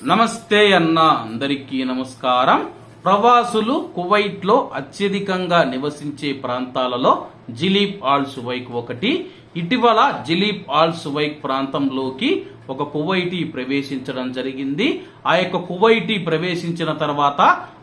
నమస్తే అన్న అందరికీ నమస్కారం. ప్రవాసులు కువైట్లో అత్యధికంగా నివసించే ప్రాంతాలలో జిలీప్ ఆల్ సువైక్ ఒకటి. ఇటీవల జిలీప్ ఆల్ సువైక్ ప్రాంతంలోకి ఒక కువైటీ ప్రవేశించడం జరిగింది. ఆ యొక్క కువైటీ ప్రవేశించిన తర్వాత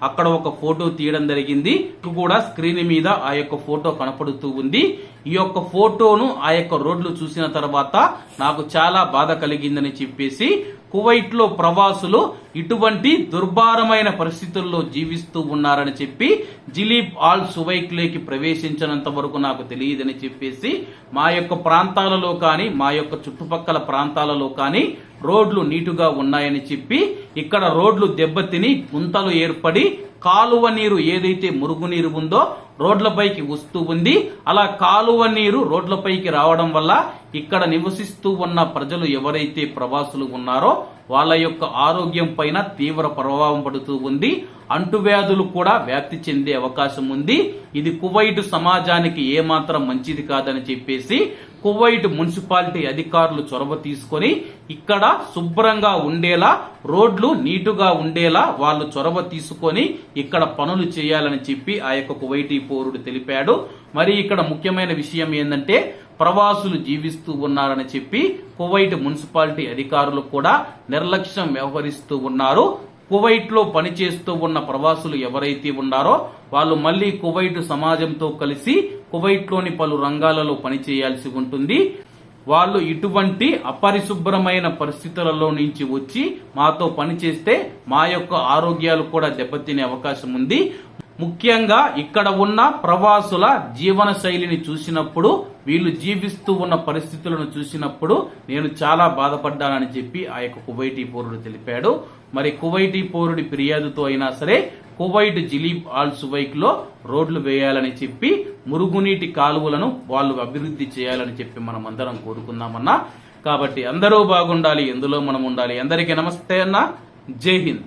అక్కడ ఒక ఫోటో తీయడం జరిగింది. కూడా స్క్రీన్ మీద ఆ యొక్క ఫోటో కనపడుతూ ఉంది. ఈ యొక్క ఫోటోను ఆ యొక్క రోడ్లు చూసిన తర్వాత నాకు చాలా బాధ కలిగిందని చెప్పేసి కువైట్లో ప్రవాసులు ఇటువంటి దుర్భారమైన పరిస్థితుల్లో జీవిస్తూ ఉన్నారని చెప్పి జిలీప్ ఆల్ సువైక్లేకి ప్రవేశించినంత వరకు నాకు తెలియదని చెప్పేసి మా యొక్క ప్రాంతాలలో కానీ మా యొక్క చుట్టుపక్కల ప్రాంతాలలో కానీ రోడ్లు నీటుగా ఉన్నాయని చెప్పి ఇక్కడ రోడ్లు దెబ్బతిని గుంతలు ఏర్పడి కాలువ నీరు ఏదైతే మురుగునీరు ఉందో రోడ్లపైకి వస్తూ ఉంది. అలా కాలువ నీరు రోడ్లపైకి రావడం వల్ల ఇక్కడ నివసిస్తూ ఉన్న ప్రజలు ఎవరైతే ప్రవాసులు ఉన్నారో వాళ్ళ యొక్క ఆరోగ్యం పైన తీవ్ర ప్రభావం పడుతూ ఉంది. అంటువ్యాధులు కూడా వ్యాప్తి చెందే అవకాశం ఉంది. ఇది కువైట్ సమాజానికి ఏమాత్రం మంచిది కాదని చెప్పేసి కువైట్ మున్సిపాలిటీ అధికారులు చొరవ తీసుకొని ఇక్కడ శుభ్రంగా ఉండేలా రోడ్లు నీటుగా ఉండేలా వాళ్ళు చొరవ తీసుకొని ఇక్కడ పనులు చేయాలని చెప్పి ఆ యొక్క కువైటీ పౌరుడు తెలిపాడు. మరి ఇక్కడ ముఖ్యమైన విషయం ఏంటంటే ప్రవాసులు జీవిస్తూ ఉన్నారని చెప్పి కువైట్ మున్సిపాలిటీ అధికారులు కూడా నిర్లక్ష్యం వ్యవహరిస్తూ ఉన్నారు. కువైట్లో పనిచేస్తూ ఉన్న ప్రవాసులు ఎవరైతే ఉన్నారో వాళ్ళు మళ్ళీ కువైట్ సమాజంతో కలిసి కువైట్లోని పలు రంగాలలో పనిచేయాల్సి ఉంటుంది. వాళ్ళు ఇటువంటి అపరిశుభ్రమైన పరిస్థితులలో నుంచి వచ్చి మాతో పనిచేస్తే మా యొక్క ఆరోగ్యాలు కూడా దెబ్బతినే అవకాశం ఉంది. ముఖ్యంగా ఇక్కడ ఉన్న ప్రవాసుల జీవన శైలిని చూసినప్పుడు వీళ్ళు జీవిస్తూ ఉన్న పరిస్థితులను చూసినప్పుడు నేను చాలా బాధపడ్డానని చెప్పి ఆ యొక్క కువైటీ పౌరుడు తెలిపాడు. మరి కువైటీ పౌరుడి ఫిర్యాదుతో అయినా సరే కువైట్ జిలీబ్ ఆల్ సువైక్లో రోడ్లు వేయాలని చెప్పి మురుగునీటి కాలువలను వాళ్ళు అభివృద్ధి చేయాలని చెప్పి మనం అందరం కోరుకుందామన్నా. కాబట్టి అందరూ బాగుండాలి ఎందులో మనం ఉండాలి. అందరికీ నమస్తే అన్న. జై హింద్.